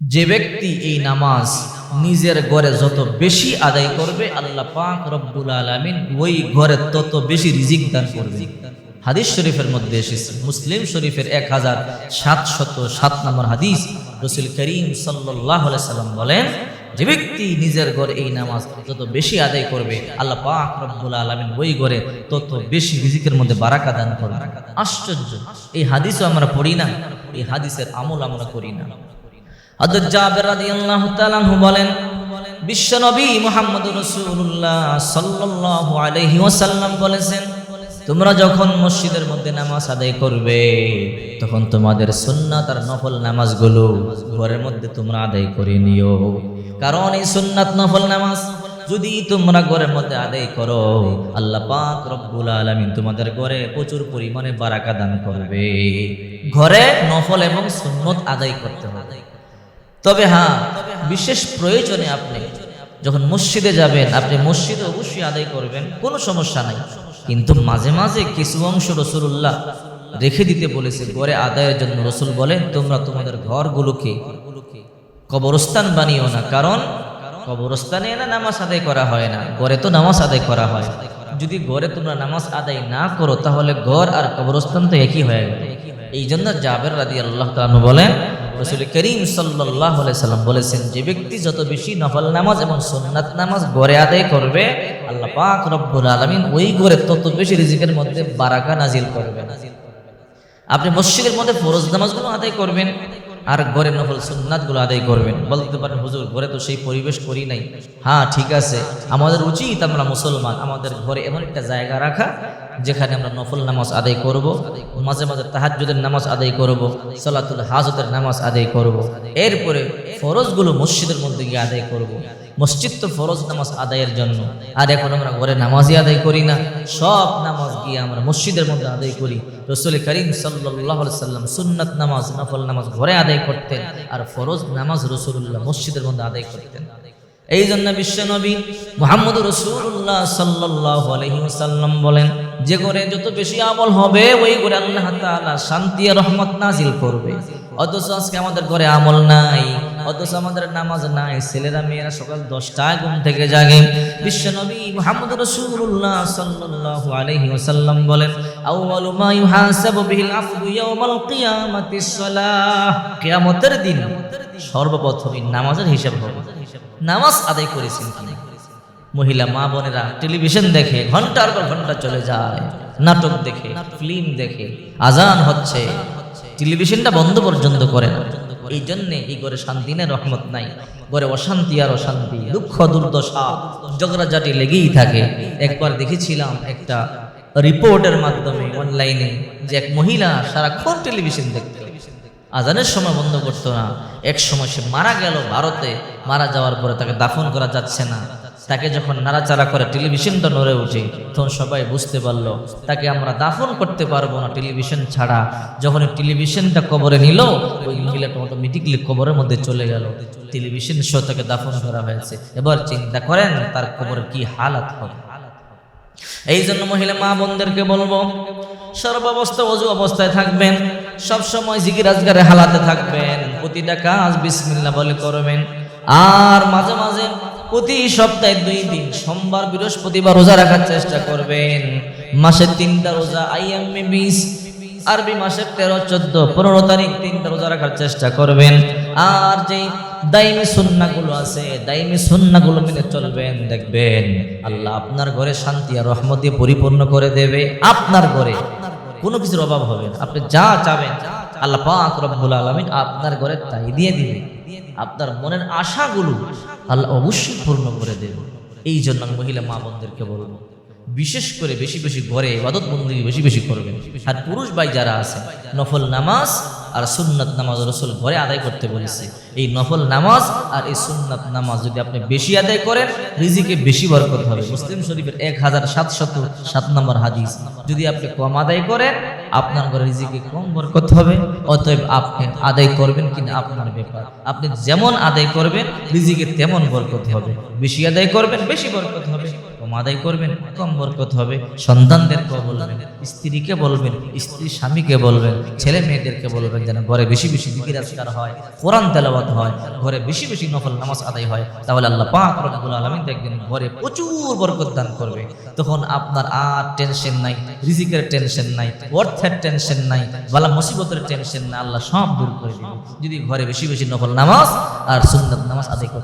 যে ব্যক্তি এই নামাজ নিজের ঘরে যত বেশি আদায় করবে, আল্লাহ পাক রব্বুল আলামিন ওই ঘরে তত বেশি রিজিক দান করবে। হাদিস শরীফের মধ্যে এসেছে, মুসলিম শরীফের এক হাজার সাতশত সাত নম্বর হাদিস, রসুল করিম সাল্লাহ সাল্লাম বলেন, যে ব্যক্তি নিজের ঘরে এই নামাজ যত বেশি আদায় করবে, আল্লাহ পাক রব্বুল আলামিন ওই ঘরে তত বেশি রিজিকের মধ্যে বারাকা দান করবে। আশ্চর্য, এই হাদিসও আমরা পড়ি না, এই হাদিসের আমল আমরা করি না। বলেন বিশ্বনবী মুহাম্মদুর রাসূলুল্লাহ সাল্লাল্লাহু বলেছেন, তোমরা যখন মসজিদের মধ্যে নামাজ আদায় করবে, তখন তোমাদের সুন্নাত আর নফল নামাজগুলো ঘরের মধ্যে তোমরা আদায় করে নিও। কারণ এই সুন্নাত, নফল নামাজ যদি তোমরা ঘরের মধ্যে আদায় করো, আল্লাহ পাক রব্বুল আলামিন তোমাদের ঘরে প্রচুর পরিমাণে বারাকা দান করবে। ঘরে নফল এবং সুন্নত আদায় করতে হবে। তবে হ্যাঁ বিশেষ প্রয়োজনে আপনি যখন মসজিদে যাবেন, আপনি মসজিদে অবশ্যই আদায় করবেন, কোনো সমস্যা নাই। কিন্তু মাঝে মাঝে কিছু অংশ রসুল্লাহ রেখে দিতে বলেছে, ঘরে আদায়ের জন্য রসুল বলেন, তোমরা তোমাদের ঘরগুলোকে কবরস্থান বানিও না, কারণ কবরস্থানে না নামাজ আদায় করা হয় না, ঘরে তো নামাজ আদায় করা হয়। যদি ঘরে তোমরা নামাজ আদায় না করো, তাহলে ঘর আর কবরস্থান তো একই হয়ে গেল। এই জন্য জাবের রাদি আল্লাহ বলেন রসুল করিম সাল্লাহ সাল্লাম বলেছেন, যে ব্যক্তি যত বেশি নফল নামাজ এবং সোননাথ নামাজ গড়ে আদায় করবে, আল্লাহ পাক রব্বুল আলমিন ওই গড়ে তত বেশি রিজিকের মধ্যে বারাকা নাজিল করবে আপনি মসজিদের মধ্যে ফরজ নামাজগুলো আদায় করবেন। আর ঘরে নফল সুন্নাতগুলো আদায় করবেন। বলতে পারেন, হুজুর, ঘরে তো সেই পরিবেশ করি নাই। হ্যাঁ ঠিক আছে। আমাদের উচিত আমরা মুসলমান, আমাদের ঘরে এমন একটা জায়গা রাখা, যেখানে আমরা নফল নামাজ আদায় করব, মাঝে মাঝে তাহাজুদের নামাজ আদায় করব, সলাতুল হাজতের নামাজ আদায় করব। এরপরে ফরজগুলো মসজিদের মধ্যে গিয়ে আদায় করব। মসজিদ তো ফরজ নামাজ আদায়ের জন্য। আর এখন আমরা ঘরে নামাজই আদায় করি না। সব নামাজ গিয়ে আমরা মসজিদের মধ্যে আদায় করি। রসুল করিম সাল্লাহ সাল্লাম সুন্নাত নামাজ, নফল নামাজ ঘরে আদায় করতেন আর ফরজ নামাজ রসুল্লাহ মসজিদের মধ্যে আদায় করতেন। এই জন্য বিশ্বনবী মোহাম্মদ রসুল্লাহ সাল্লাহ আলহিসাল্লাম বলেন, যে করে যত বেশি আমল হবে, ওই করে আল্লাহ তাআলা শান্তি আর রহমত নাজিল করবে। অথচ আজকে আমাদের ঘরে আমল নাই, অথচ আমাদের নামাজ নাই, ছেলেরা মেয়েরা সকাল দশটায় ঘুম থেকে জাগে। বিশ্বনবী মোহাম্মদ রসুল্লাহ সাল্লাল্লাহু আলাইহি ওয়াসাল্লাম বলেন, আউয়ালু মা ইউহাসাবু বিহিল আফদু ইয়াউমাল কিয়ামাতিস সালাহ। কিয়ামতের দিন সর্বপ্রথমই নামাজের হিসাব হবে। নামাজ আদায় করেছেন কিনা? মহিলা, মা বোনেরা টেলিভিশন দেখে, ঘণ্টার পর ঘণ্টা চলে যায়, নাটক দেখে, ফিল্ম দেখে, আজান হচ্ছে। টেলিভিশনটা বন্ধ পর্যন্ত করে না। এই জন্যে এই ঘরে শান্তি নেই, রহমত নাই। ঘরে অশান্তি আর অশান্তি, দুঃখ, দুর্দশা, ঝগড়াঝাটি লেগেই থাকে। একবার দেখেছিলাম একটা রিপোর্টের মাধ্যমে, অনলাইনে, যে এক মহিলা সারাক্ষণ টেলিভিশন দেখতে। আজানের সময় বন্ধ করতো না। এক সময় সে মারা গেল ভারতে, মারা যাওয়ার পরে তাকে দাফন করা যাচ্ছে না। তাকে যখন নাড়াচাড়া করে টেলিভিশনটা নড়ে উঠে তখন সবাই বুঝতে পারল, তাকে আমরা দাফন করতে পারব না টেলিভিশন ছাড়া। যখন টেলিভিশনটা কবরে নিল, ওই মহিলাটা অটোমেটিকলি কবরের মধ্যে চলে গেল। টেলিভিশন সহ তাকে দাফন করা হয়েছে। এবার চিন্তা করেন, তার কবরের কি হালাত হবে? এই জন্য মহিলা মা বোনদেরকে বলব, সর্বাবস্থা অজু অবস্থায় থাকবেন সব সময় জিকির আজগারে হালাতে থাকবেন। প্রতিটা কাজ বিসমিল্লাহ বলে করবেন। আর মাঝে মাঝে প্রতি সপ্তাহে দুই দিন, সোমবার, বৃহস্পতিবার রোজা রাখার চেষ্টা করবেন। মাসে তিনটা রোজা আইএমএ বিশ, আরবি মাসের তেরো, চোদ্দ, পনেরো তারিখ তিনটা রোজা রাখার চেষ্টা করবেন। আর যেই দাইমি সুন্নাগুলো আছে, দাইমি সুন্নাগুলো মেনে চলবেন, দেখবেন আল্লাহ আপনার ঘরে শান্তি আর রহমত দিয়ে পরিপূর্ণ করে দেবে। আপনার ঘরে কোনো কিছুর অভাব হবে না। আপনি যা চাবেন আল্লাহ পাক রব্বুল আলমিন আপনার ঘরে তাই দিয়ে দিবে আপনার মনের আশাগুলো আল্লাহ অবশ্যই পূর্ণ করে দেবে এই জন্য আমি মহিলা মা বোনদেরকে বলব, বিশেষ করে বেশি বেশি ঘরে ইবাদত বন্দি বেশি বেশি করবেন। আর পুরুষ ভাই যারা আছে, নফল নামাজ আর সুন্নাত নামাজ রসুল ঘরে আদায় করতে বলেছে। এই নফল নামাজ আর এই সুন্নাত নামাজ যদি আপনি বেশি আদায় করেন, রিজিকে বেশি বরকত হবে। মুসলিম শরীফের এক হাজার সাতশত সাত নম্বর হাদিস, যদি আপনি কম আদায় করেন আপনার ঘরে রিজিকে কম বরকত হবে, অতএব আপনি আদায় করবেন কিনা আপনার ব্যাপার। আপনি যেমন আদায় করবেন, রিজিকে তেমন বরকত হবে। বেশি আদায় করবেন, বেশি বরকত হবে। আদায় করবেন, কম বরকত হবে। সন্তানদেরকে বলবেন, স্ত্রীকে বলবেন, স্ত্রী স্বামীকে বলবেন, ছেলে মেয়েদেরকে বলবেন যেন ঘরে বেশি বেশি জিকির আজকার হয়, কোরআন তেলাওয়াত হয়, ঘরে বেশি বেশি নফল নামাজ আদায় হয়, তাহলে আল্লাহ পাক রব্বুল আলামিন দেখবেন ঘরে প্রচুর বরকত দান করবে। তখন আপনার আর টেনশন নাই, রিজিকের টেনশন নাই, অর্থের টেনশন নাই, বালা মুসিবতের টেনশন নাই, আল্লাহ সব দূর করে দিবে। যদি ঘরে বেশি বেশি নফল নামাজ আর সুন্নত নামাজ আদায়